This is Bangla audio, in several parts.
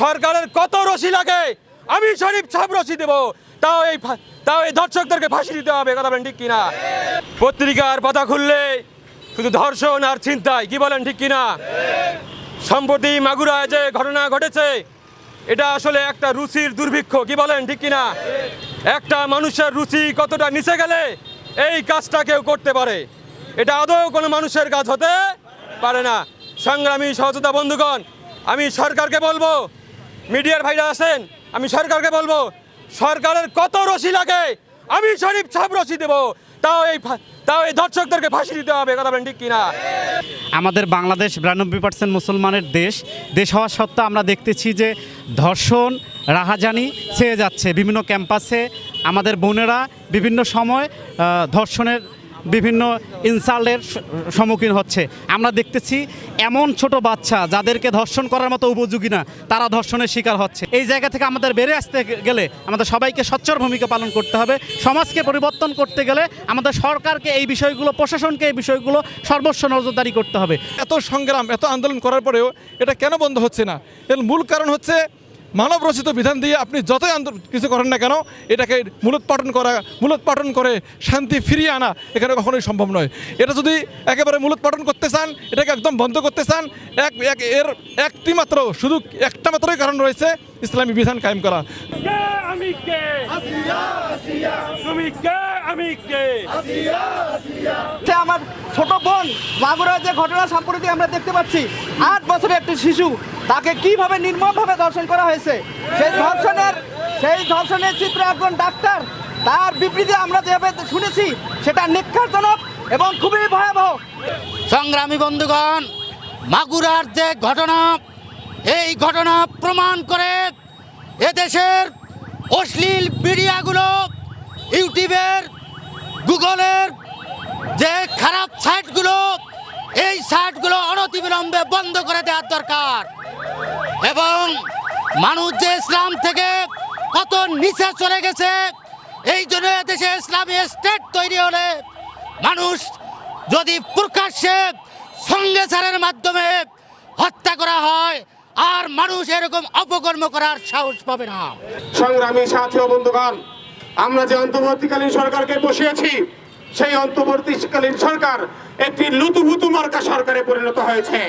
সরকারের কত রশি লাগে? আমি শরীফ সব রশি দেব। তাও এই তাও এই ধর্ষকদেরকে ফাঁসি দিতে হবে, কথা বলেন ঠিক কিনা? পত্রিকার পাতা খুললে শুধু ধর্ষণ আর চিন্তায় কি বলেন ঠিক কিনা? সম্প্রতি মাগুরায় যে ঘটনা ঘটেছে, এটা আসলে একটা রুচির দুর্ভিক্ষ, কি বলেন ঠিক কিনা? একটা মানুষের রুচি কতটা নিচে গেলে এই কাজটা কেউ করতে পারে? এটা আদৌ কোনো মানুষের কাজ হতে পারে না। সংগ্রামী সহযোদ্ধা বন্ধুগণ, আমি সরকারকে বলব মিডিয়ার ভাইরা আছেন, আমি সরকারকে বলব, সরকারের কত রশি লাগে, আমি শরীফ সব রশি দেবো, তাও এই তাও এই ধর্ষকদেরকে ফাঁসি দিতে হবে কথা বলেন ঠিক কিনা? আমাদের বাংলাদেশ বিরানব্বই পার্সেন্ট মুসলমানের দেশ দেশ হওয়া সত্ত্বেও আমরা দেখতেছি যে ধর্ষণ, রাহাজানি ছেয়ে যাচ্ছে বিভিন্ন ক্যাম্পাসে। আমাদের বোনেরা বিভিন্ন সময় ধর্ষণের বিভিন্ন ইনসাল্টের সম্মুখীন হচ্ছে। আমরা দেখতেছি এমন ছোট বাচ্চা যাদেরকে ধর্ষণ করার মতো উপযোগী না, তারা ধর্ষণের শিকার হচ্ছে। এই জায়গা থেকে আমাদের বেড়ে আসতে গেলে আমাদের সবাইকে সচ্চর ভূমিকা পালন করতে হবে। সমাজকে পরিবর্তন করতে গেলে আমাদের সরকারকে এই বিষয়গুলো, প্রশাসনকে এই বিষয়গুলো সর্বস্ব নজরদারি করতে হবে। এত সংগ্রাম, এত আন্দোলন করার পরেও এটা কেন বন্ধ হচ্ছে না? এর মূল কারণ হচ্ছে মানব রচিত বিধান দিয়ে আপনি যতই আন্দোলন কিছু করেন না কেন এটাকে মূলোৎপাটন করা মূলোৎপাটন করে শান্তি ফিরিয়ে আনা এখানে কখনোই সম্ভব নয়। এটা যদি একেবারে মূলোৎপাটন করতে চান এটাকে একদম বন্ধ করতে চান এক এক এর একটি মাত্র শুধু একটা মাত্রই কারণ রয়েছে ইসলামী বিধান কায়েম করা। আমি কে? তুমি কে আমি কে? আমার ছোট বোন মাগুরার যে ঘটনা সম্প্রতি আমরা দেখতে পাচ্ছি আট বছরের একটি শিশু তাকে কীভাবে নির্মমভাবে ধর্ষণ করা হয়েছে? সেই ধর্ষণের সেই ধর্ষণের চিত্র একজন ডাক্তার, তার বিবৃতি আমরা যেভাবে শুনেছি, সেটা নিক্ষারজনক এবং খুবই ভয়াবহ। সংগ্রামী বন্ধুগণ, মাগুরার যে ঘটনা, এই ঘটনা প্রমাণ করে এদেশের অশ্লীল মিডিয়াগুলো ইউটিউবের, গুগলের যে খারাপ সাইটগুলো, এই সাইটগুলো অনতিবিলম্বে বন্ধ করে দেওয়ার দরকার। এবং মানুষ যে ইসলাম থেকে কত নিচে চলে গেছে, এই জন্য দেশে ইসলামী স্টেট তৈরি হলে মানুষ যদি প্রকাশ্যে সঙ্গে ছাড়ের মাধ্যমে হত্যা করা হয়, আর মানুষ এরকম অপকর্ম করার সাহস পাবে না। সংগ্রামী সাথী বন্ধুগণ, আমরা যে অন্তর্বর্তীকালীন সরকারকে বসিয়েছি সেই অন্তর্বর্তীকালীন সরকার একটি লুতুপুতু মার্কা সরকারে পরিণত হয়েছে।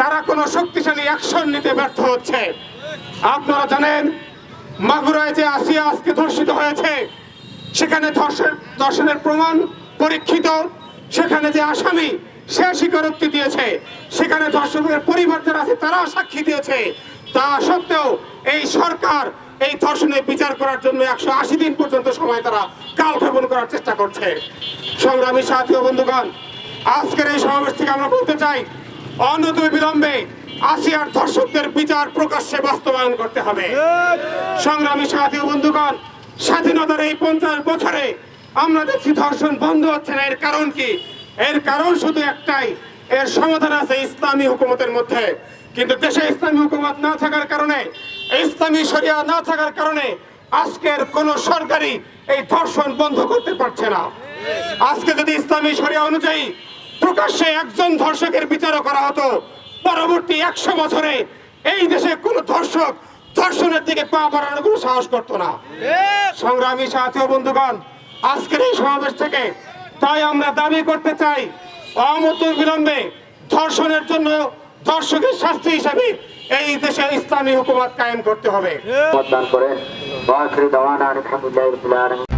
তারা কোনো শক্তিশালী অ্যাকশন নিতে ব্যর্থ হচ্ছে। আপনারা জানেন, মাগুরায় যে আসিয়া আজকে ধর্ষিত হয়েছে, সেখানে ধর্ষণ ধর্ষণের প্রমাণ পরীক্ষিত। সেখানে যে আসামি, সে স্বীকারোক্তি দিয়েছে। সেখানে ধর্ষকের পরিবার যারা আছে তারা সাক্ষী দিয়েছে। তা সত্ত্বেও এই সরকার এই ধর্ষণের বিচার করার জন্য একশো আশি দিন পর্যন্ত সময় তারা কালক্ষেপণ করার চেষ্টা করছে। সংগ্রামী সাথী ও বন্ধুগণ, আজকের এই সমাবেশ থেকে আমরা বলতে চাই অনত বিলম্বে আসিয়ার ধর্ষকদের বিচার প্রকাশ্যে বাস্তবায়ন করতে হবে। সংগ্রামী সাথী ও বন্ধুগণ, স্বাধীনতার এই পঞ্চাশ বছরে আমরা দেখছি ধর্ষণ বন্ধ হচ্ছে না। এর কারণ কি? এর কারণ শুধু একটাই, এর সমাধান আছে ইসলামী হুকুমতের মধ্যে। কিন্তু দেশে ইসলামী হুকুমত না থাকার কারণে ইসলামী শরিয়া না থাকার কারণে আজকের কোন সরকারি এই ধর্ষণ বন্ধ করতে পারছে না। আজকে যদি ইসলামী শরিয়া অনুযায়ী প্রকাশ্যে একজন ধর্ষকের বিচারও করা হতো, পরবর্তী একশো বছরে এই দেশে কোন ধর্ষক ধর্ষণের দিকে পা বাড়ানোর কোনো সাহস করতো না। সংগ্রামী সাথী বন্ধুগণ, আজকের এই সমাবেশ থেকে তাই আমরা দাবি করতে চাই, অমত বিলম্বে ধর্ষণের জন্য ধর্ষকের শাস্তি হিসাবে এই দেশে ইসলামী হুকুমত কায়েম করতে হবে। মতদান করেন আলহামদুলিল্লাহি